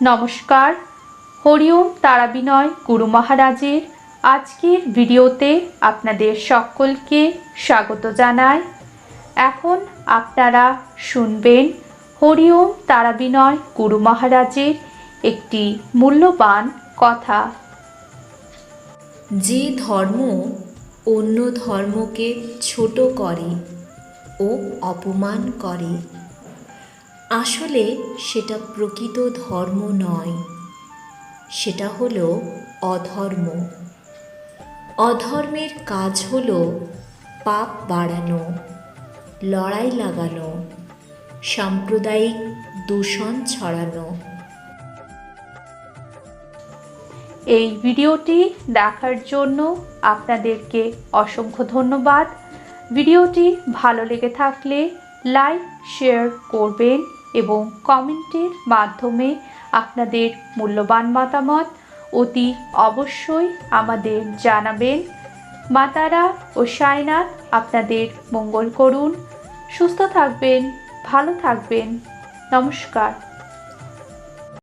নমস্কার। হরিওম তারাবিনয় গুরু মহারাজের আজকের ভিডিওতে আপনাদের সকলকে স্বাগত জানাই। এখন আপনারা শুনবেন হরিওম তারাবিনয় গুরু মহারাজের একটি মূল্যবান কথা। যে ধর্ম অন্য ধর্মকে ছোট করে ও অপমান করে আসলে সেটা প্রকৃত ধর্ম নয়। সেটা হলো অধর্ম। অধর্মের কাজ হলো পাপ বাড়ানো, লড়াই লাগানো, সাম্প্রদায়িক দূষণ ছড়ানো। এই ভিডিওটি দেখার জন্য আপনাদেরকে অসংখ্য ধন্যবাদ। ভিডিওটি ভালো লেগে থাকলে লাইক, শেয়ার করবেন এবং কমেন্টের মাধ্যমে আপনাদের মূল্যবান মতামত অতি অবশ্যই আমাদের জানাবেন। মাতারা ও সায়নাথ আপনাদের মঙ্গল করুন। সুস্থ থাকবেন, ভালো থাকবেন। নমস্কার।